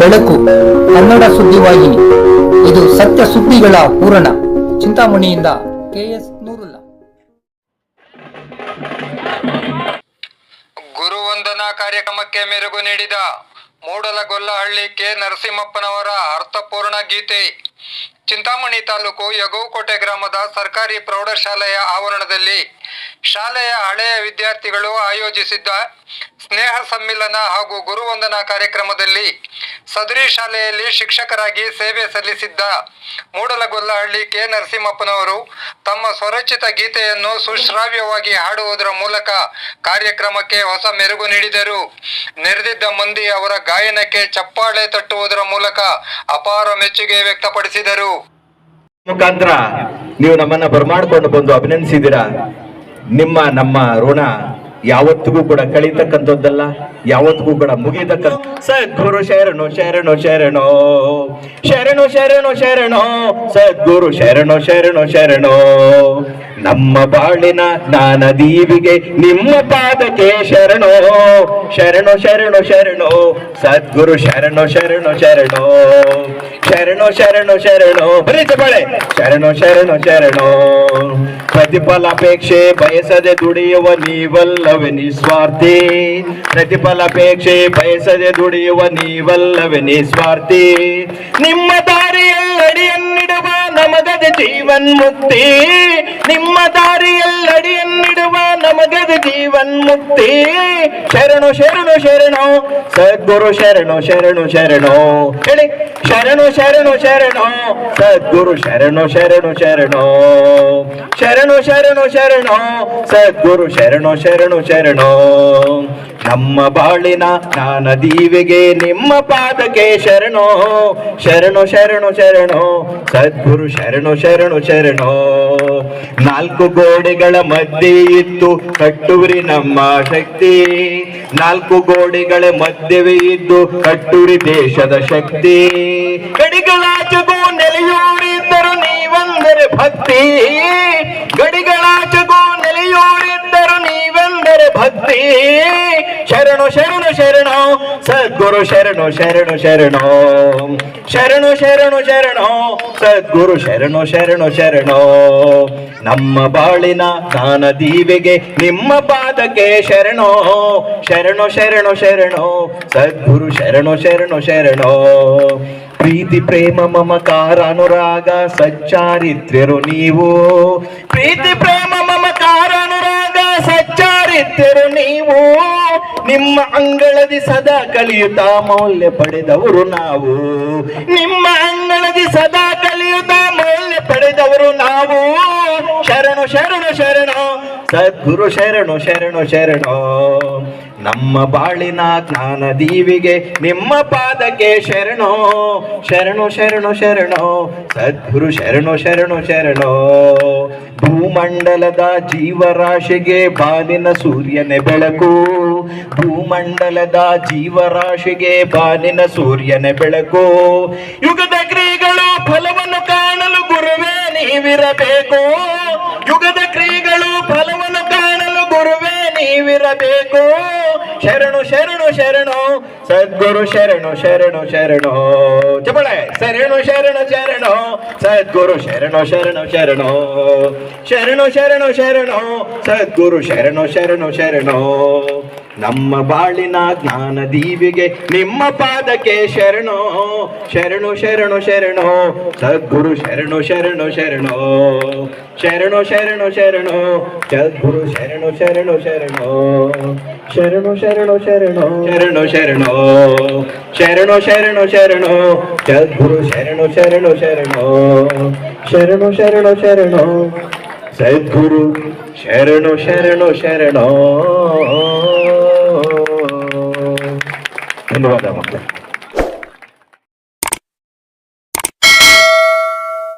ಬೆಳಕು ಕನ್ನಡ ಸುದ್ದಿವಾಹಿನಿ ಇದು ಸತ್ಯ ಸುದ್ದಿಗಳ ಪೂರಣ ಚಿಂತಾಮಣಿಯಿಂದ ಕೆಎಸ್ ನೂರುಲ್ಲ. ಗುರುವಂದನಾ ಕಾರ್ಯಕ್ರಮಕ್ಕೆ ಮೆರುಗು ನೀಡಿದ ಮೂಡಲಗೊಲ್ಲಹಳ್ಳಿ ಕೆ ನರಸಿಂಹಪ್ಪನವರ ಅರ್ಥಪೂರ್ಣ ಗೀತೆ. ಚಿಂತಾಮಣಿ ತಾಲೂಕು ಯಗೋಕೋಟೆ ಗ್ರಾಮದ ಸರ್ಕಾರಿ ಪ್ರೌಢಶಾಲೆಯ ಆವರಣದಲ್ಲಿ ಶಾಲೆಯ ಹಳೆಯ ವಿದ್ಯಾರ್ಥಿಗಳು ಆಯೋಜಿಸಿದ್ದ ಸ್ನೇಹ ಸಮ್ಮಿಲನ ಹಾಗೂ ಗುರುವಂದನಾ ಕಾರ್ಯಕ್ರಮದಲ್ಲಿ ಸದರಿ ಶಾಲೆಯಲ್ಲಿ ಶಿಕ್ಷಕರಾಗಿ ಸೇವೆ ಸಲ್ಲಿಸಿದ್ದ ಮೂಡಲಗೊಲ್ಲಹಳ್ಳಿ ಕೆ ನರಸಿಂಹಪ್ಪನವರು ತಮ್ಮ ಸ್ವರಚಿತ ಗೀತೆಯನ್ನು ಸುಶ್ರಾವ್ಯವಾಗಿ ಹಾಡುವುದರ ಮೂಲಕ ಕಾರ್ಯಕ್ರಮಕ್ಕೆ ಹೊಸ ಮೆರುಗು ನೀಡಿದರು. ನೆರೆದಿದ್ದ ಮಂದಿ ಅವರ ಗಾಯನಕ್ಕೆ ಚಪ್ಪಾಳೆ ತಟ್ಟುವುದರ ಮೂಲಕ ಅಪಾರ ಮೆಚ್ಚುಗೆ ವ್ಯಕ್ತಪಡಿಸಿದರು. ಮುಖಾಂತರ ನೀವು ನಮ್ಮನ್ನ ಬರಮಾಡ್ಕೊಂಡು ಬಂದು ಅಭಿನಂದಿಸಿದ್ದೀರಾ? ನಿಮ್ಮ ನಮ್ಮ ಋಣ ಯಾವತ್ತಿಗೂ ಕೂಡ ಕಳೀತಕ್ಕಂಥದ್ದಲ್ಲ, ಯಾವತ್ತಿಗೂ ಕೂಡ ಮುಗಿತಕ್ಕ ಸದ್ಗುರು ಶರಣು ಶರಣು ಶರಣು. ಶರಣು ಶರಣು ಶರಣು. ಸದ್ಗುರು ಶರಣು ಶರಣು ಶರಣು. ನಮ್ಮ ಬಾಳಿನ ಜ್ಞಾನ ದೀವಿಗೆ ನಿಮ್ಮ ಪಾದಕ್ಕೆ ಶರಣು. ಶರಣು ಶರಣು ಶರಣು. ಸದ್ಗುರು ಶರಣು ಶರಣು ಶರಣು. ಶರಣು ಶರಣು ಶರಣು. ಬರೀ ಚಪ್ಪಾಳೆ ಶರಣು ಶರಣು ಶರಣು. ಪ್ರತಿಫಲಾಪೇಕ್ಷೆ ಬಯಸದೆ ದುಡಿಯುವ ನೀವಲ್ಲವೇ ನಿಸ್ವಾರ್ಥಿ. ಪ್ರತಿಫಲಾಪೇಕ್ಷೆ ಬಯಸದೆ ದುಡಿಯುವ ನೀವಲ್ಲವೇ ನಿಸ್ವಾರ್ಥಿ. ನಿಮ್ಮ ದಾರಿಯಲ್ಲಡಿಯನ್ನಿಡುವ ನಮಗದ ಜೀವನ್ ಮುಕ್ತಿ ನಿಮ್ಮ ದಾರಿಯಲ್ಲಡಿಯನ್ನಿಡುವ ನಮಗದ ಜೀವನ್ ಮುಕ್ತಿ. ಶರಣು ಶರಣು ಶರಣು. ಸದ್ಗುರು, ಶರಣು ಶರಣು ಶರಣು. ಹೇಳಿ. ಶರಣು ಶರಣು ಶರಣು. ಸದ್ಗುರು, ಶರಣು ಶರಣು ಶರಣು. ಶರಣು ಶರಣು ಶರಣು. ಸದ್ಗುರು, ಶರಣು ಶರಣು ಶರಣು. ನಮ್ಮ ಬಾಳಿನ ನಾನ ದೀವಿಗೆ ನಿಮ್ಮ ಪಾದಕ್ಕೆ ಶರಣು. ಶರಣು ಶರಣು ಶರಣು. ಸದ್ಗುರು ಶರಣು ಶರಣು ಶರಣು. ನಾಲ್ಕು ಗೋಡೆಗಳ ಮಧ್ಯೆ ಇತ್ತು ಕಟ್ಟುರಿ ನಮ್ಮ ಶಕ್ತಿ. ನಾಲ್ಕು ಗೋಡೆಗಳ ಮಧ್ಯವೇ ಇದ್ದು ಕಟ್ಟುರಿ ದೇಶದ ಶಕ್ತಿ. ಕಡಿಗಳಾಚಗೂ ನೆಲೆಯೂರಿದ್ದರು ನೀವಂದರೆ ಭಕ್ತಿ. ಶರಣು ಶರಣು ಶರಣು. ಸದ್ಗುರು ಶರಣು ಶರಣು ಶರಣು. ಶರಣು ಶರಣು ಶರಣು. ಸದ್ಗುರು ಶರಣು ಶರಣು ಶರಣು. ನಮ್ಮ ಬಾಳಿನ ಜ್ಞಾನ ದೀವಿಗೆ, ನಿಮ್ಮ ಪಾದಕ್ಕೆ ಶರಣು. ಶರಣು ಶರಣು ಶರಣು. ಸದ್ಗುರು ಶರಣು ಶರಣು, ಶರಣೋ. ಪ್ರೀತಿ, ಪ್ರೇಮ, ಮಮಕಾರ, ಅನುರಾಗ, ಸಚ್ಚಾರಿತ್ರ್ಯರು ನೀವು. ಪ್ರೀತಿ, ಪ್ರೇಮ, ಮಮಕಾರ, ಅನುರಾಗ, ಸಚ್ಚಾರಿತ್ರ್ಯರು ನೀವು. ನಿಮ್ಮ ಅಂಗಳದಿ ಸದಾ ಕಲಿಯುತ್ತಾ ಮೌಲ್ಯ ಪಡೆದವರು ನಾವು. ನಿಮ್ಮ ಅಂಗಳದಿ ಸದಾ ಕಲಿಯುತ್ತಾ ಮೌಲ್ಯ ಪಡೆದವರು ನಾವು. ಶರಣು ಶರಣು ಶರಣು. ಸದ್ಗುರು, ಶರಣು ಶರಣು ಶರಣು. ನಮ್ಮ ಬಾಳಿನ ಜ್ಞಾನ ದೀವಿಗೆ ನಿಮ್ಮ ಪಾದಕ್ಕೆ ಶರಣೋ, ಶರಣು ಶರಣು, ಶರಣೋ, ಸದ್ಗುರು ಶರಣು ಶರಣು, ಶರಣೋ. ಭೂಮಂಡಲದ ಜೀವರಾಶಿಗೆ ಬಾನಿನ ಸೂರ್ಯನೇ ಬೆಳಕು. ಭೂಮಂಡಲದ ಜೀವರಾಶಿಗೆ ಬಾನಿನ ಸೂರ್ಯನೇ ಬೆಳಕು. ಯುಗದ ಕ್ರಿಯೆಗಳು ಫಲವನ್ನು ಕಾಣಲು ಗುರುವೇ ನೀವಿರಬೇಕು. ಯುಗದ ಕ್ರಿಯೆಗಳು ಫಲವನ್ನು ಕಾಣಲು ಗುರುವೇ ನೀವಿರಬೇಕು. శరణు శరణు శరణు. సద్గురు శరణు శరణు శరణు. చెప్పడే. శరణు శరణు శరణు. సద్గురు శరణు శరణు శరణు. శరణు శరణు శరణు. సద్గురు శరణు శరణు శరణు. ನಮ್ಮ ಬಾಳಿನ ಜ್ಞಾನ ದೀವಿಗೆ ನಿಮ್ಮ ಪಾದಕ್ಕೆ ಶರಣೋ ಶರಣು ಶರಣು ಶರಣೋ ಸದ್ಗುರು ಶರಣು ಶರಣು ಶರಣೋ ಶರಣು ಶರಣು ಶರಣೋ ಸದ್ಗುರು ಶರಣು ಶರಣು ಶರಣೋ ಶರಣು ಶರಣು ಶರಣೋ ಶರಣು ಶರಣೋ ಶರಣು ಶರಣು ಶರಣೋ ಸದ್ಗುರು ಶರಣು ಶರಣು ಶರಣೋ ಶರಣು ಶರಣು ಶರಣೋ ಸದ್ಗುರು ಶರಣು ಶರಣು ಶರಣೋ ধন্যবাদ আমাকে।